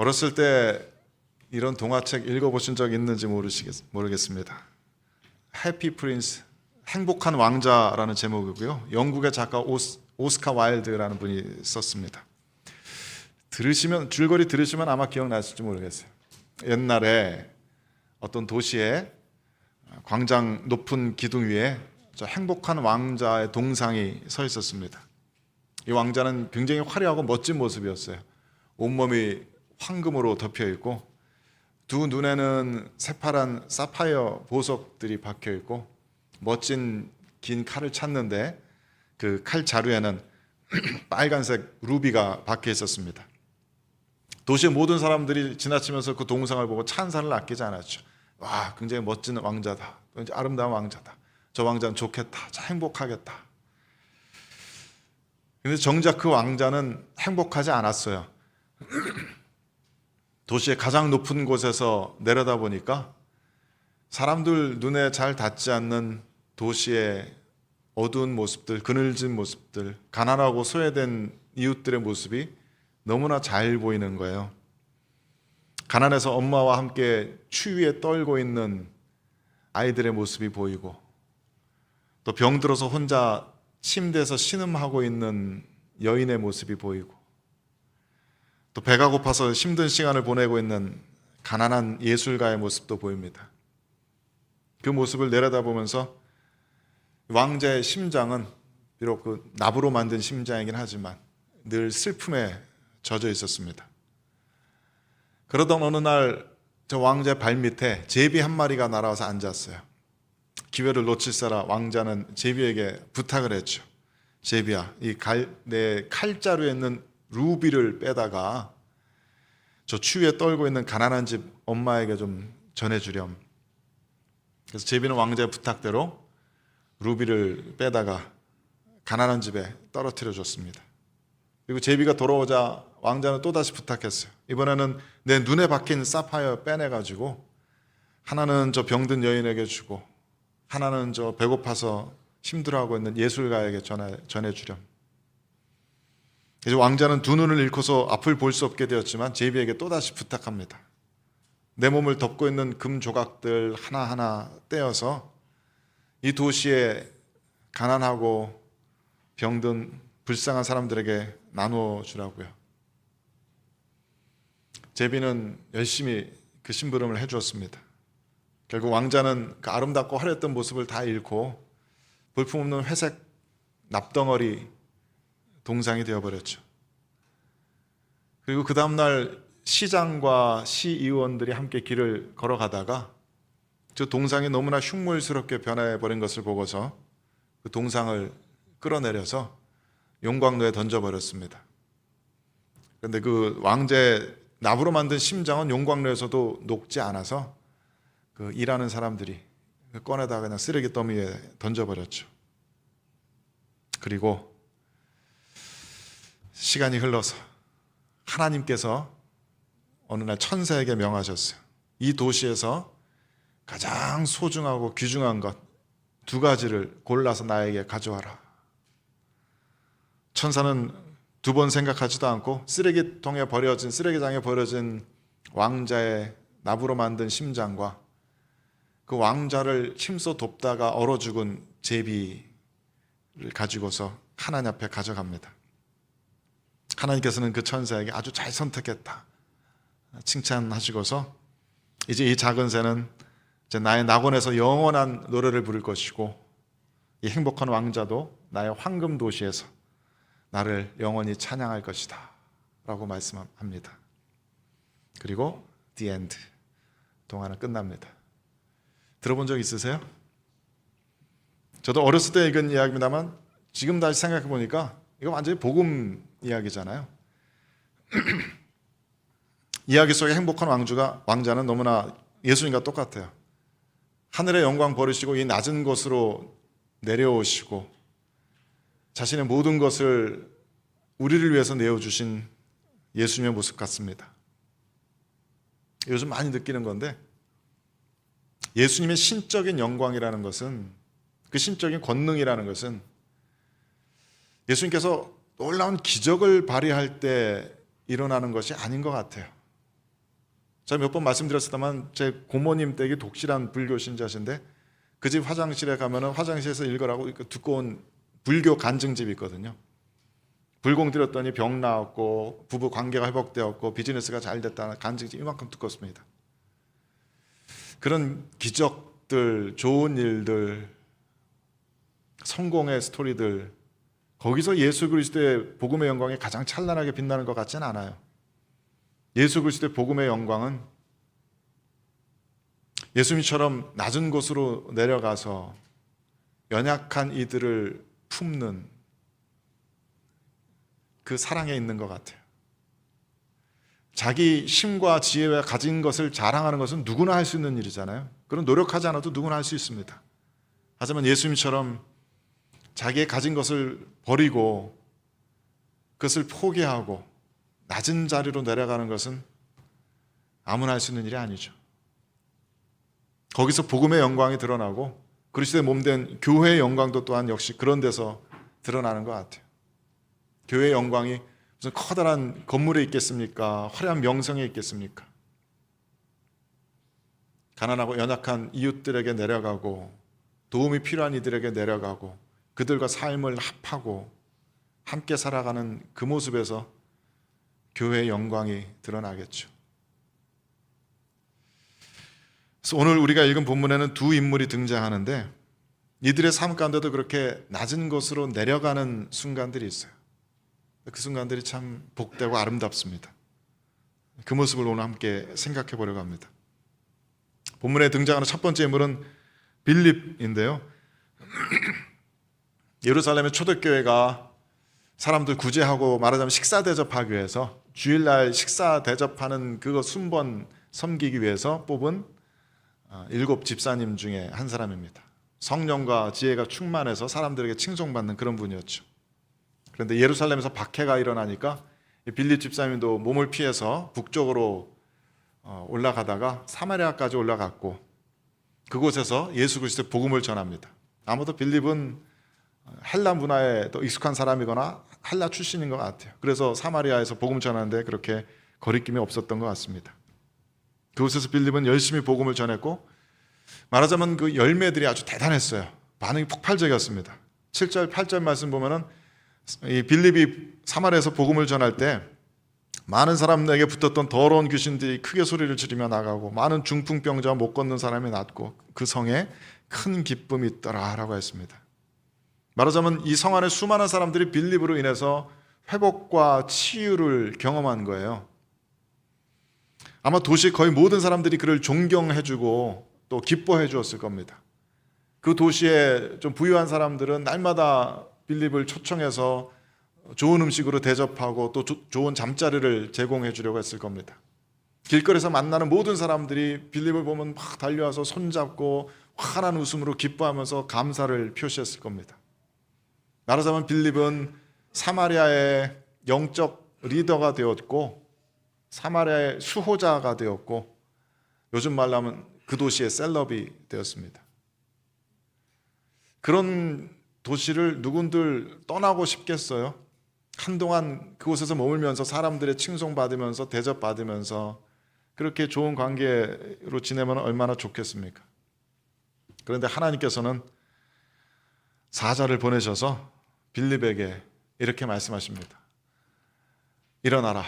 어렸을 때 이런 동화책 읽어보신 적 있는지 모르시겠, 모르겠습니다. 해피 프린스, 행복한 왕자라는 제목이고요. 영국의 작가 오스, 오스카 와일드라는 분이 썼습니다. 들으시면 줄거리 들으시면 아마 기억나실지 모르겠어요. 옛날에 어떤 도시에 광장 높은 기둥 위에 저 행복한 왕자의 동상이 서 있었습니다. 이 왕자는 굉장히 화려하고 멋진 모습이었어요. 온몸이 황금으로 덮여 있고 두 눈에는 새파란 사파이어 보석들이 박혀 있고 멋진 긴 칼을 찾는데 그 칼 자루에는 빨간색 루비가 박혀 있었습니다. 도시의 모든 사람들이 지나치면서 그 동상을 보고 찬사를 아끼지 않았죠. 와, 굉장히 멋진 왕자다. 아름다운 왕자다. 저 왕자는 좋겠다. 저 행복하겠다. 근데 정작 그 왕자는 행복하지 않았어요. 도시의 가장 높은 곳에서 내려다 보니까 사람들 눈에 잘 닿지 않는 도시의 어두운 모습들, 그늘진 모습들, 가난하고 소외된 이웃들의 모습이 너무나 잘 보이는 거예요. 가난해서 엄마와 함께 추위에 떨고 있는 아이들의 모습이 보이고 또 병들어서 혼자 침대에서 신음하고 있는 여인의 모습이 보이고 또 배가 고파서 힘든 시간을 보내고 있는 가난한 예술가의 모습도 보입니다. 그 모습을 내려다보면서 왕자의 심장은 비록 그 나부로 만든 심장이긴 하지만 늘 슬픔에 젖어 있었습니다. 그러던 어느 날 저 왕자의 발 밑에 제비 한 마리가 날아와서 앉았어요. 기회를 놓칠세라 왕자는 제비에게 부탁을 했죠. 제비야, 이내 칼자루에 있는 루비를 빼다가 저 추위에 떨고 있는 가난한 집 엄마에게 좀 전해주렴. 그래서 제비는 왕자의 부탁대로 루비를 빼다가 가난한 집에 떨어뜨려 줬습니다. 그리고 제비가 돌아오자 왕자는 또다시 부탁했어요. 이번에는 내 눈에 박힌 사파이어 빼내가지고 하나는 저 병든 여인에게 주고 하나는 저 배고파서 힘들어하고 있는 예술가에게 전해, 전해주렴. 이제 왕자는 두 눈을 잃고서 앞을 볼 수 없게 되었지만 제비에게 또다시 부탁합니다. 내 몸을 덮고 있는 금 조각들 하나하나 떼어서 이 도시에 가난하고 병든 불쌍한 사람들에게 나누어 주라고요. 제비는 열심히 그 심부름을 해 주었습니다. 결국 왕자는 그 아름답고 화려했던 모습을 다 잃고 볼품없는 회색 납덩어리 동상이 되어버렸죠. 그리고 그 다음날 시장과 시의원들이 함께 길을 걸어가다가 저 동상이 너무나 흉물스럽게 변해버린 것을 보고서 그 동상을 끌어내려서 용광로에 던져버렸습니다. 그런데 그 왕자의 나무로 만든 심장은 용광로에서도 녹지 않아서 그 일하는 사람들이 꺼내다가 그냥 쓰레기 더미에 던져버렸죠. 그리고 시간이 흘러서 하나님께서 어느 날 천사에게 명하셨어요. 이 도시에서 가장 소중하고 귀중한 것 두 가지를 골라서 나에게 가져와라. 천사는 두 번 생각하지도 않고 쓰레기통에 버려진 쓰레기장에 버려진 왕자의 나부로 만든 심장과 그 왕자를 힘써 돕다가 얼어 죽은 제비를 가지고서 하나님 앞에 가져갑니다. 하나님께서는 그 천사에게 아주 잘 선택했다. 칭찬하시고서 이제 이 작은 새는 이제 나의 낙원에서 영원한 노래를 부를 것이고 이 행복한 왕자도 나의 황금 도시에서 나를 영원히 찬양할 것이다. 라고 말씀합니다. 그리고 the end. 동화는 끝납니다. 들어본 적 있으세요? 저도 어렸을 때 읽은 이야기입니다만 지금 다시 생각해 보니까 이거 완전히 복음 이야기잖아요. 이야기 속의 행복한 왕주가 왕자는 너무나 예수님과 똑같아요. 하늘의 영광 버리시고 이 낮은 곳으로 내려오시고 자신의 모든 것을 우리를 위해서 내어주신 예수님의 모습 같습니다. 요즘 많이 느끼는 건데 예수님의 신적인 영광이라는 것은 그 신적인 권능이라는 것은 예수님께서 놀라운 기적을 발휘할 때 일어나는 것이 아닌 것 같아요. 제가 몇 번 말씀드렸었다만 제 고모님 댁이 독실한 불교 신자신데 그 집 화장실에 가면은 화장실에서 읽으라고 두꺼운 불교 간증집이 있거든요. 불공 들였더니 병 나았고 부부 관계가 회복되었고 비즈니스가 잘 됐다는 간증집 이만큼 두껍습니다. 그런 기적들, 좋은 일들, 성공의 스토리들 거기서 예수 그리스도의 복음의 영광이 가장 찬란하게 빛나는 것 같지는 않아요. 예수 그리스도의 복음의 영광은 예수님처럼 낮은 곳으로 내려가서 연약한 이들을 품는 그 사랑에 있는 것 같아요. 자기 힘과 지혜와 가진 것을 자랑하는 것은 누구나 할 수 있는 일이잖아요. 그런 노력하지 않아도 누구나 할 수 있습니다. 하지만 예수님처럼 자기의 가진 것을 버리고 그것을 포기하고 낮은 자리로 내려가는 것은 아무나 할 수 있는 일이 아니죠. 거기서 복음의 영광이 드러나고 그리스도의 몸된 교회의 영광도 또한 역시 그런 데서 드러나는 것 같아요. 교회의 영광이 무슨 커다란 건물에 있겠습니까? 화려한 명성에 있겠습니까? 가난하고 연약한 이웃들에게 내려가고 도움이 필요한 이들에게 내려가고 그들과 삶을 합하고 함께 살아가는 그 모습에서 교회의 영광이 드러나겠죠. 그래서 오늘 우리가 읽은 본문에는 두 인물이 등장하는데 이들의 삶 가운데도 그렇게 낮은 곳으로 내려가는 순간들이 있어요. 그 순간들이 참 복되고 아름답습니다. 그 모습을 오늘 함께 생각해 보려고 합니다. 본문에 등장하는 첫 번째 인물은 빌립인데요. 예루살렘의 초대교회가 사람들 구제하고 말하자면 식사 대접하기 위해서 주일날 식사 대접하는 그거 순번 섬기기 위해서 뽑은 어, 일곱 집사님 중에 한 사람입니다. 성령과 지혜가 충만해서 사람들에게 칭송받는 그런 분이었죠. 그런데 예루살렘에서 박해가 일어나니까 이 빌립 집사님도 몸을 피해서 북쪽으로 어, 올라가다가 사마리아까지 올라갔고 그곳에서 예수 그리스도의 복음을 전합니다. 아무도 빌립은 헬라 문화에 또 익숙한 사람이거나 헬라 출신인 것 같아요. 그래서 사마리아에서 복음 전하는데 그렇게 거리낌이 없었던 것 같습니다. 그곳에서 빌립은 열심히 복음을 전했고 말하자면 그 열매들이 아주 대단했어요. 반응이 폭발적이었습니다. 7절, 8절 말씀 보면은 이 빌립이 사마리아에서 복음을 전할 때 많은 사람에게 붙었던 더러운 귀신들이 크게 소리를 지르며 나가고 많은 중풍병자와 못 걷는 사람이 낫고 그 성에 큰 기쁨이 있더라라고 했습니다. 말하자면 이 성 안에 수많은 사람들이 빌립으로 인해서 회복과 치유를 경험한 거예요. 아마 도시 거의 모든 사람들이 그를 존경해주고 또 기뻐해 주었을 겁니다. 그 도시에 좀 부유한 사람들은 날마다 빌립을 초청해서 좋은 음식으로 대접하고 또 조- 좋은 잠자리를 제공해 주려고 했을 겁니다. 길거리에서 만나는 모든 사람들이 빌립을 보면 막 달려와서 손잡고 환한 웃음으로 기뻐하면서 감사를 표시했을 겁니다. 말하자면 빌립은 사마리아의 영적 리더가 되었고 사마리아의 수호자가 되었고 요즘 말로 하면 그 도시의 셀럽이 되었습니다. 그런 도시를 누군들 떠나고 싶겠어요? 한동안 그곳에서 머물면서 사람들의 칭송받으면서 대접받으면서 그렇게 좋은 관계로 지내면 얼마나 좋겠습니까? 그런데 하나님께서는 사자를 보내셔서 빌립에게 이렇게 말씀하십니다. 일어나라.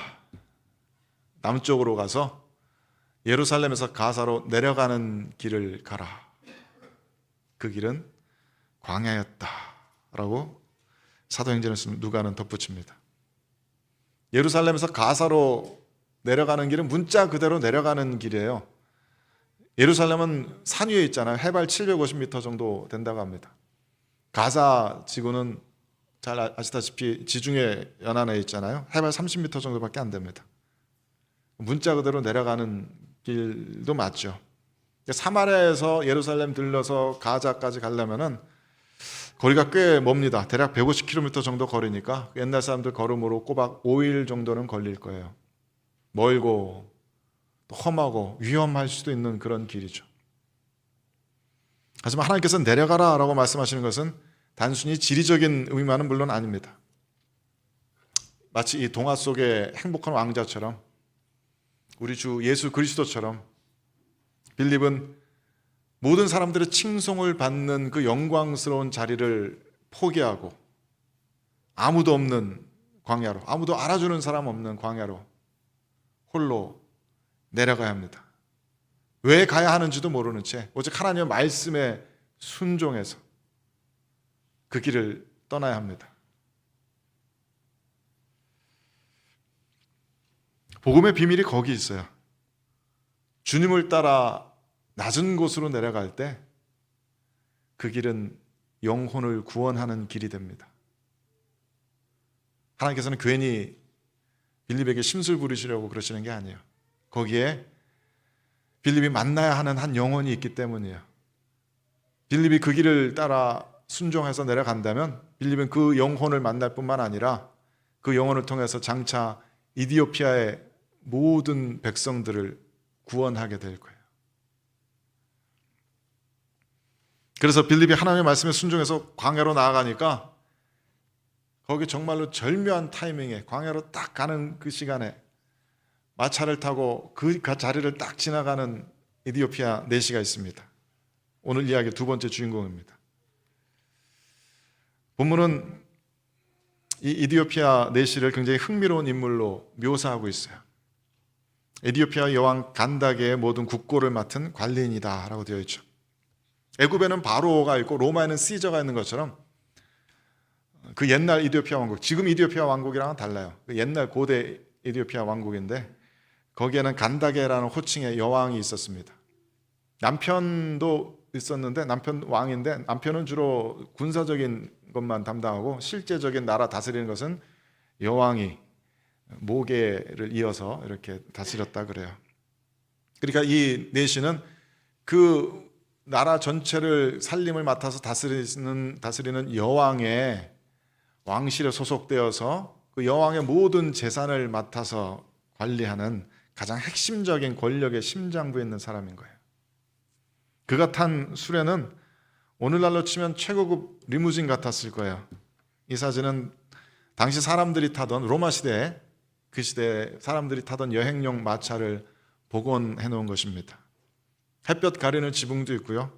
남쪽으로 가서 예루살렘에서 가사로 내려가는 길을 가라. 그 길은 광야였다 라고 사도행전에서 누가는 덧붙입니다. 예루살렘에서 가사로 내려가는 길은 문자 그대로 내려가는 길이에요. 예루살렘은 산 위에 있잖아요. 해발 750m 정도 된다고 합니다. 가사 지구는 잘 아- 아시다시피 지중해 연안에 있잖아요. 해발 30m 정도밖에 안 됩니다. 문자 그대로 내려가는 길도 맞죠. 사마리아에서 예루살렘 들러서 가자까지 가려면은 거리가 꽤 멉니다. 대략 150km 정도 거리니까 옛날 사람들 걸음으로 꼬박 5일 정도는 걸릴 거예요. 멀고 또 험하고 위험할 수도 있는 그런 길이죠. 하지만 하나님께서 내려가라라고 말씀하시는 것은 단순히 지리적인 의미만은 물론 아닙니다. 마치 이 동화 속의 행복한 왕자처럼 우리 주 예수 그리스도처럼 빌립은 모든 사람들의 칭송을 받는 그 영광스러운 자리를 포기하고 아무도 없는 광야로 아무도 알아주는 사람 없는 광야로 홀로 내려가야 합니다. 왜 가야 하는지도 모르는 채 오직 하나님의 말씀에 순종해서 그 길을 떠나야 합니다. 복음의 비밀이 거기 있어요. 주님을 따라 낮은 곳으로 내려갈 때 그 길은 영혼을 구원하는 길이 됩니다. 하나님께서는 괜히 빌립에게 심술 부리시려고 그러시는 게 아니에요. 거기에 빌립이 만나야 하는 한 영혼이 있기 때문이에요. 빌립이 그 길을 따라 순종해서 내려간다면 빌립은 그 영혼을 만날 뿐만 아니라 그 영혼을 통해서 장차 이디오피아의 모든 백성들을 구원하게 될 거예요. 그래서 빌립이 하나님의 말씀에 순종해서 광야로 나아가니까 거기 정말로 절묘한 타이밍에 광야로 딱 가는 그 시간에 마차를 타고 그, 그 자리를 딱 지나가는 이디오피아 내시가 있습니다. 오늘 이야기 두 번째 주인공입니다. 본문은 이 이디오피아 내시를 굉장히 흥미로운 인물로 묘사하고 있어요. 에디오피아 여왕 간다게의 모든 국고를 맡은 관리인이다라고 되어 있죠. 애굽에는 바로가 있고 로마에는 시저가 있는 것처럼 그 옛날 이디오피아 왕국, 지금 이디오피아 왕국이랑은 달라요. 그 옛날 고대 이디오피아 왕국인데 거기에는 간다게라는 호칭의 여왕이 있었습니다. 남편도 있었는데 남편 왕인데 남편은 주로 군사적인 것만 담당하고 실제적인 나라 다스리는 것은 여왕이 모계를 이어서 이렇게 다스렸다 그래요. 그러니까 이 내시는 그 나라 전체를 살림을 맡아서 다스리는 다스리는 여왕의 왕실에 소속되어서 그 여왕의 모든 재산을 맡아서 관리하는 가장 핵심적인 권력의 심장부에 있는 사람인 거예요. 그가 탄 수레는 오늘날로 치면 최고급 리무진 같았을 거예요. 이 사진은 당시 사람들이 타던 로마 시대 그 시대 사람들이 타던 여행용 마차를 복원해 놓은 것입니다. 햇볕 가리는 지붕도 있고요.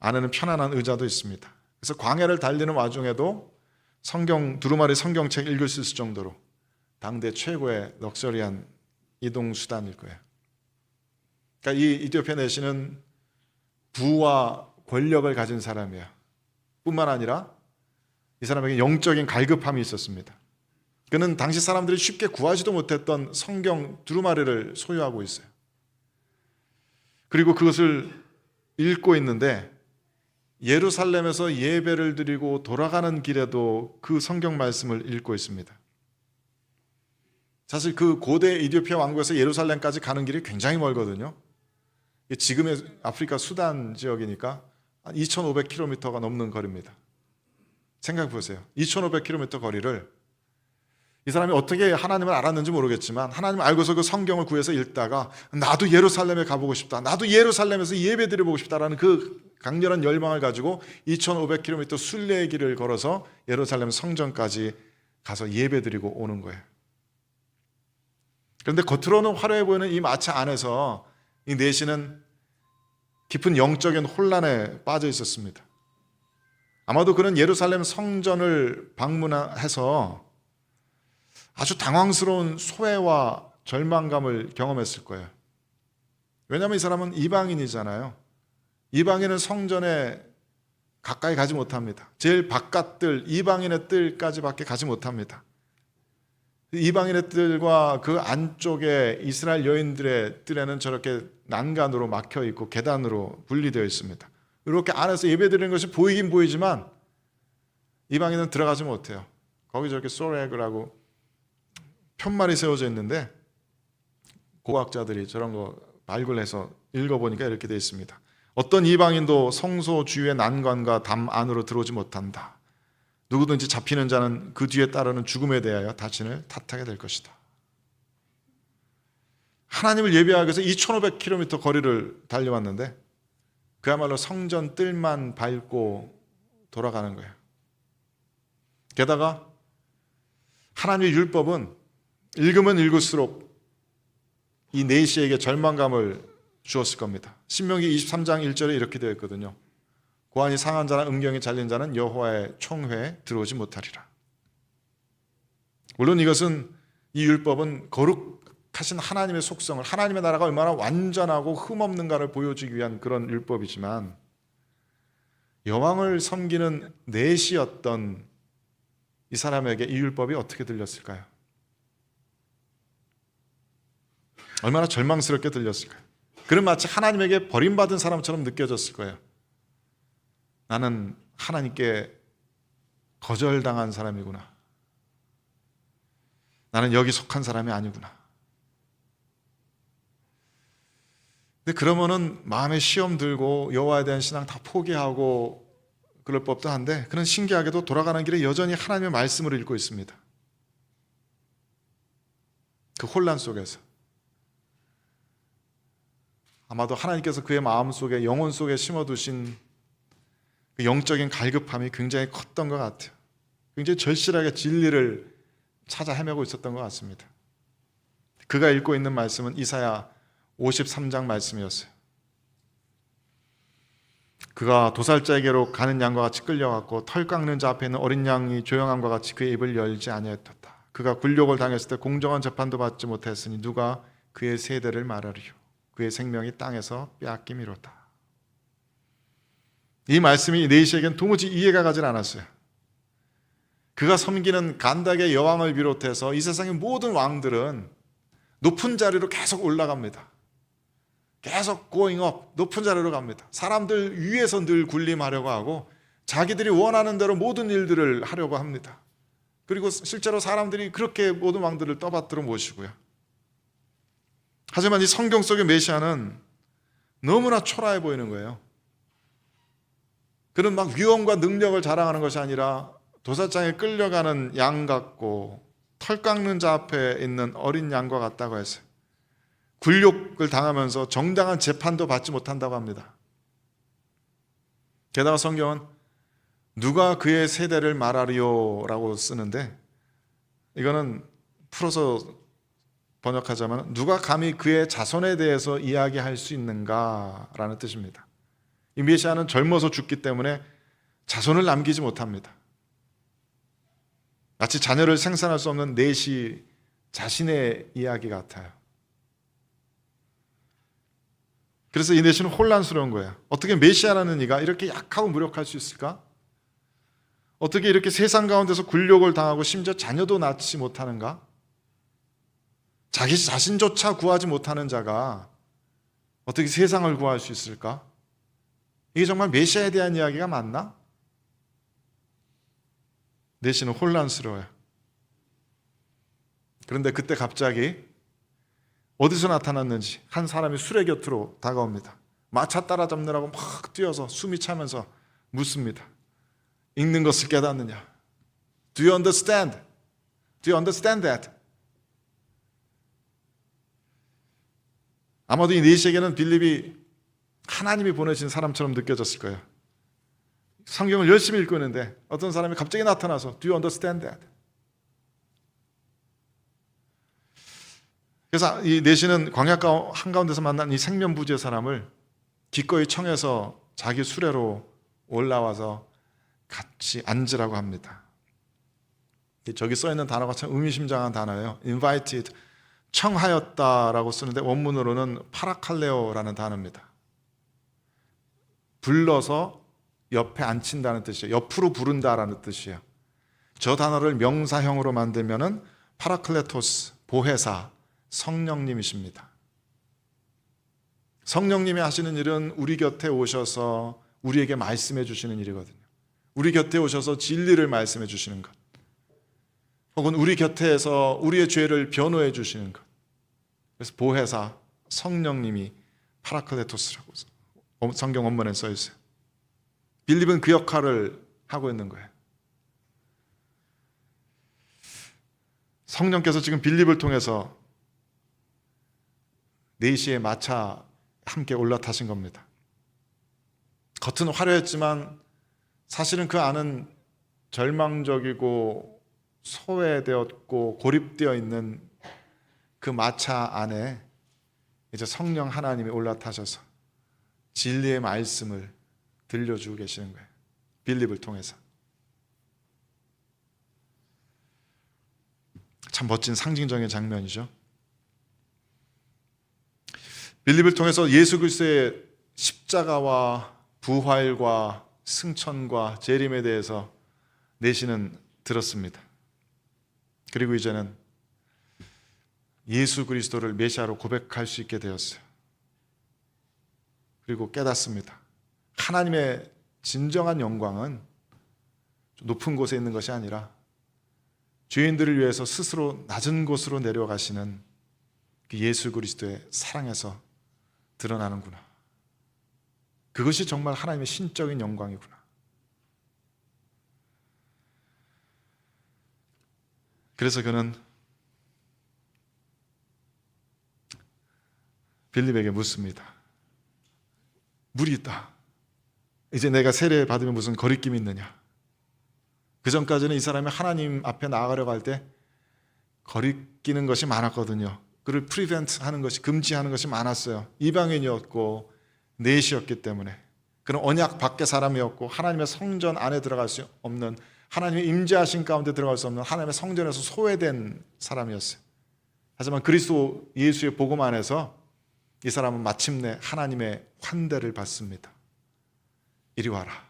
안에는 편안한 의자도 있습니다. 그래서 광야를 달리는 와중에도 성경 두루마리 성경책 읽을 수 있을 정도로 당대 최고의 럭셔리한 이동 수단일 거예요. 그러니까 이 이디오피아 내시는 부와 권력을 가진 사람이에요. 뿐만 아니라 이 사람에게 영적인 갈급함이 있었습니다. 그는 당시 사람들이 쉽게 구하지도 못했던 성경 두루마리를 소유하고 있어요. 그리고 그것을 읽고 있는데 예루살렘에서 예배를 드리고 돌아가는 길에도 그 성경 말씀을 읽고 있습니다. 사실 그 고대 이디오피아 왕국에서 예루살렘까지 가는 길이 굉장히 멀거든요. 지금의 아프리카 수단 지역이니까 2,500km가 넘는 거리입니다. 생각해 보세요. 2,500km 거리를 이 사람이 어떻게 하나님을 알았는지 모르겠지만 하나님 알고서 그 성경을 구해서 읽다가 나도 예루살렘에 가보고 싶다. 나도 예루살렘에서 예배 드려 보고 싶다라는 그 강렬한 열망을 가지고 2,500km 순례의 길을 걸어서 예루살렘 성전까지 가서 예배 드리고 오는 거예요. 그런데 겉으로는 화려해 보이는 이 마차 안에서 이 내시는 깊은 영적인 혼란에 빠져 있었습니다. 아마도 그는 예루살렘 성전을 방문해서 아주 당황스러운 소외와 절망감을 경험했을 거예요. 왜냐하면 이 사람은 이방인이잖아요. 이방인은 성전에 가까이 가지 못합니다. 제일 바깥들, 이방인의 뜰까지밖에 가지 못합니다. 이방인의 뜰과 그 안쪽에 이스라엘 여인들의 뜰에는 저렇게 난간으로 막혀 있고 계단으로 분리되어 있습니다. 이렇게 안에서 예배 드리는 것이 보이긴 보이지만 이방인은 들어가지 못해요. 거기 저렇게 소렉이라고 편말이 세워져 있는데 고학자들이 저런 거 발굴해서 읽어보니까 이렇게 되어 있습니다. 어떤 이방인도 성소 주위의 난관과 담 안으로 들어오지 못한다. 누구든지 잡히는 자는 그 뒤에 따르는 죽음에 대하여 자신을 탓하게 될 것이다. 하나님을 예배하기 위해서 2,500km 거리를 달려왔는데 그야말로 성전 뜰만 밟고 돌아가는 거예요. 게다가 하나님의 율법은 읽으면 읽을수록 이 네시에게 절망감을 주었을 겁니다. 신명기 23장 1절에 이렇게 되어 있거든요. 고안이 상한 자나 음경이 잘린 자는 여호와의 총회에 들어오지 못하리라. 물론 이것은 이 율법은 거룩하신 하나님의 속성을 하나님의 나라가 얼마나 완전하고 흠없는가를 보여주기 위한 그런 율법이지만 여왕을 섬기는 넷이었던 이 사람에게 이 율법이 어떻게 들렸을까요? 얼마나 절망스럽게 들렸을까요? 그는 마치 하나님에게 버림받은 사람처럼 느껴졌을 거예요. 나는 하나님께 거절당한 사람이구나. 나는 여기 속한 사람이 아니구나. 근데 그러면은 마음에 시험 들고 여호와에 대한 신앙 다 포기하고 그럴 법도 한데 그는 신기하게도 돌아가는 길에 여전히 하나님의 말씀을 읽고 있습니다. 그 혼란 속에서 아마도 하나님께서 그의 마음 속에 영혼 속에 심어두신 그 영적인 갈급함이 굉장히 컸던 것 같아요. 굉장히 절실하게 진리를 찾아 헤매고 있었던 것 같습니다. 그가 읽고 있는 말씀은 이사야 53장 말씀이었어요. 그가 도살자에게로 가는 양과 같이 끌려갔고 털 깎는 자 앞에 있는 어린 양이 조용함과 같이 그의 입을 열지 아니하였다. 그가 굴욕을 당했을 때 공정한 재판도 받지 못했으니 누가 그의 세대를 말하리요. 그의 생명이 땅에서 빼앗김이로다. 이 말씀이 네시에겐 도무지 이해가 가질 않았어요. 그가 섬기는 간닥의 여왕을 비롯해서 이 세상의 모든 왕들은 높은 자리로 계속 올라갑니다. 계속 going up, 높은 자리로 갑니다. 사람들 위에서 늘 군림하려고 하고 자기들이 원하는 대로 모든 일들을 하려고 합니다. 그리고 실제로 사람들이 그렇게 모든 왕들을 떠받들어 모시고요. 하지만 이 성경 속의 메시아는 너무나 초라해 보이는 거예요. 그는 막 위엄과 능력을 자랑하는 것이 아니라 도사장에 끌려가는 양 같고 털 깎는 자 앞에 있는 어린 양과 같다고 했어요. 굴욕을 당하면서 정당한 재판도 받지 못한다고 합니다. 게다가 성경은 누가 그의 세대를 말하리요라고 쓰는데 이거는 풀어서 번역하자면 누가 감히 그의 자손에 대해서 이야기할 수 있는가라는 뜻입니다. 이 메시아는 젊어서 죽기 때문에 자손을 남기지 못합니다. 마치 자녀를 생산할 수 없는 넷이 자신의 이야기 같아요. 그래서 이 넷은 혼란스러운 거예요. 어떻게 메시아라는 이가 이렇게 약하고 무력할 수 있을까? 어떻게 이렇게 세상 가운데서 굴욕을 당하고 심지어 자녀도 낳지 못하는가? 자기 자신조차 구하지 못하는 자가 어떻게 세상을 구할 수 있을까? 이게 정말 메시아에 대한 이야기가 맞나? 내시는 혼란스러워요. 그런데 그때 갑자기 어디서 나타났는지 한 사람이 술의 곁으로 다가옵니다. 마차 따라잡느라고 막 뛰어서 숨이 차면서 묻습니다. 읽는 것을 깨닫느냐? Do you understand? Do you understand that? 아마도 이 네시에게는 빌립이 하나님이 보내신 사람처럼 느껴졌을 거예요. 성경을 열심히 읽고 있는데 어떤 사람이 갑자기 나타나서 Do you understand that? 그래서 이 내시는 광야 한가운데서 만난 이 생면부지의 사람을 기꺼이 청해서 자기 수레로 올라와서 같이 앉으라고 합니다. 저기 써 있는 단어가 참 의미심장한 단어예요. invited 청하였다라고 쓰는데 원문으로는 파라칼레오라는 단어입니다. 불러서 옆에 앉힌다는 뜻이에요. 옆으로 부른다라는 뜻이에요. 저 단어를 명사형으로 만들면은 파라클레토스, 보혜사, 성령님이십니다. 성령님이 하시는 일은 우리 곁에 오셔서 우리에게 말씀해 주시는 일이거든요. 우리 곁에 오셔서 진리를 말씀해 주시는 것. 혹은 우리 곁에서 우리의 죄를 변호해 주시는 것. 그래서 보혜사, 성령님이 파라클레토스라고 성경 원문에 써 있어요. 빌립은 그 역할을 하고 있는 거예요. 성령께서 지금 빌립을 통해서 4시에 마차 함께 올라타신 겁니다. 겉은 화려했지만 사실은 그 안은 절망적이고 소외되었고 고립되어 있는 그 마차 안에 이제 성령 하나님이 올라타셔서 진리의 말씀을 들려주고 계시는 거예요. 빌립을 통해서. 참 멋진 상징적인 장면이죠. 빌립을 통해서 예수 그리스도의 십자가와 부활과 승천과 재림에 대해서 내시는 들었습니다. 그리고 이제는 예수 그리스도를 메시아로 고백할 수 있게 되었어요. 그리고 깨닫습니다. 하나님의 진정한 영광은 높은 곳에 있는 것이 아니라 죄인들을 위해서 스스로 낮은 곳으로 내려가시는 그 예수 그리스도의 사랑에서 드러나는구나. 그것이 정말 하나님의 신적인 영광이구나. 그래서 그는 빌립에게 묻습니다. 물이 있다. 이제 내가 세례 받으면 무슨 거리낌이 있느냐? 그 전까지는 이 사람이 하나님 앞에 나아가려고 할 때 거리끼는 것이 많았거든요. 그를 프리벤트 하는 것이 금지하는 것이 많았어요. 이방인이었고 넷이었기 때문에 그런 언약 밖의 사람이었고 하나님의 성전 안에 들어갈 수 없는 하나님의 임재하신 가운데 들어갈 수 없는 하나님의 성전에서 소외된 사람이었어요. 하지만 그리스도 예수의 복음 안에서 이 사람은 마침내 하나님의 환대를 받습니다. 이리 와라.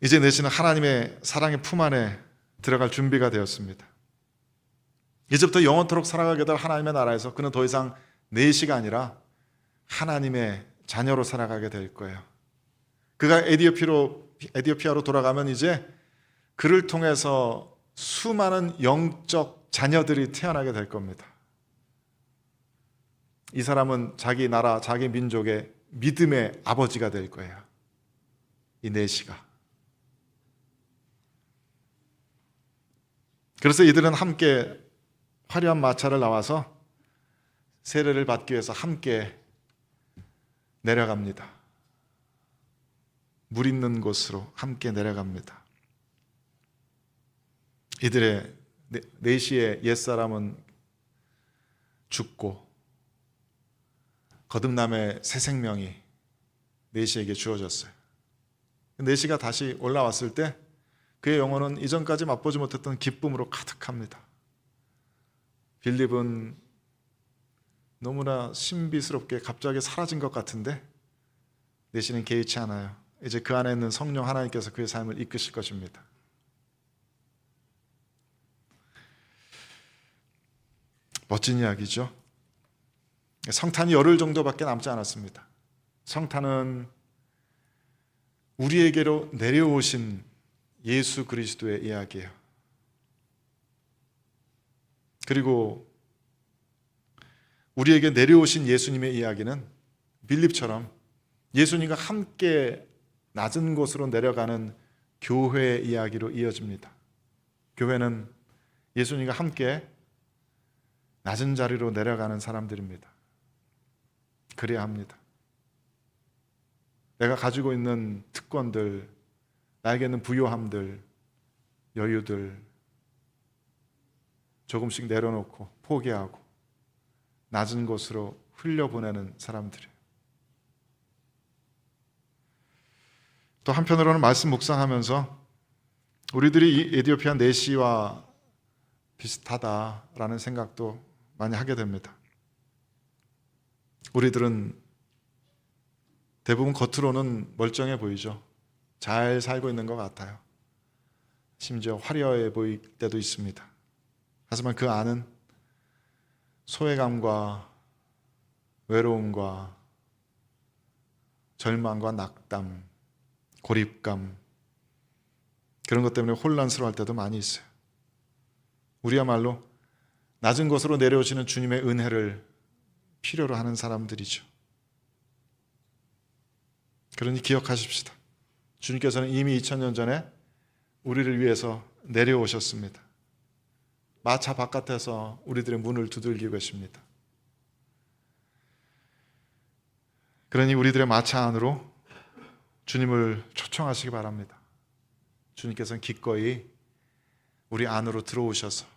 이제 내시는 하나님의 사랑의 품 안에 들어갈 준비가 되었습니다. 이제부터 영원토록 살아가게 될 하나님의 나라에서 그는 더 이상 내시가 아니라 하나님의 자녀로 살아가게 될 거예요. 그가 에디오피로 에디오피아로 돌아가면 이제 그를 통해서 수많은 영적 자녀들이 태어나게 될 겁니다. 이 사람은 자기 나라, 자기 민족의 믿음의 아버지가 될 거예요. 이 내시가. 그래서 이들은 함께 화려한 마차를 나와서 세례를 받기 위해서 함께 내려갑니다. 물 있는 곳으로 함께 내려갑니다. 이들의 네, 네시의 옛사람은 죽고 거듭남의 새 생명이 네시에게 주어졌어요. 네시가 다시 올라왔을 때 그의 영혼은 이전까지 맛보지 못했던 기쁨으로 가득합니다. 빌립은 너무나 신비스럽게 갑자기 사라진 것 같은데 내시는 개의치 않아요. 이제 그 안에 있는 성령 하나님께서 그의 삶을 이끄실 것입니다. 멋진 이야기죠. 성탄이 열흘 정도밖에 남지 않았습니다. 성탄은 우리에게로 내려오신 예수 그리스도의 이야기예요. 그리고 우리에게 내려오신 예수님의 이야기는 빌립처럼 예수님과 함께 낮은 곳으로 내려가는 교회의 이야기로 이어집니다. 교회는 예수님과 함께 낮은 자리로 내려가는 사람들입니다. 그래야 합니다. 내가 가지고 있는 특권들, 나에게 있는 부요함들, 여유들 조금씩 내려놓고 포기하고 낮은 곳으로 흘려보내는 사람들이에요. 또 한편으로는 말씀 묵상하면서 우리들이 이 에디오피아 내시와 비슷하다라는 생각도 많이 하게 됩니다. 우리들은 대부분 겉으로는 멀쩡해 보이죠. 잘 살고 있는 것 같아요. 심지어 화려해 보일 때도 있습니다. 하지만 그 안은 소외감과 외로움과 절망과 낙담, 고립감 그런 것 때문에 혼란스러워할 때도 많이 있어요. 우리야말로 낮은 곳으로 내려오시는 주님의 은혜를 필요로 하는 사람들이죠. 그러니 기억하십시다. 주님께서는 이미 2000년 전에 우리를 위해서 내려오셨습니다. 마차 바깥에서 우리들의 문을 두들기고 계십니다. 그러니 우리들의 마차 안으로 주님을 초청하시기 바랍니다. 주님께서는 기꺼이 우리 안으로 들어오셔서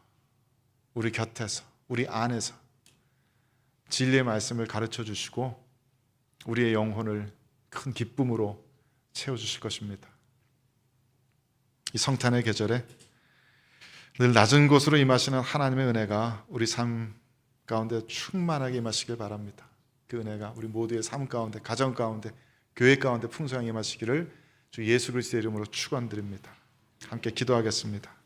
우리 곁에서 우리 안에서 진리의 말씀을 가르쳐 주시고 우리의 영혼을 큰 기쁨으로 채워 주실 것입니다. 이 성탄의 계절에 늘 낮은 곳으로 임하시는 하나님의 은혜가 우리 삶 가운데 충만하게 임하시길 바랍니다. 그 은혜가 우리 모두의 삶 가운데, 가정 가운데, 교회 가운데 풍성하게 임하시기를 주 예수 그리스도의 이름으로 축원드립니다. 함께 기도하겠습니다.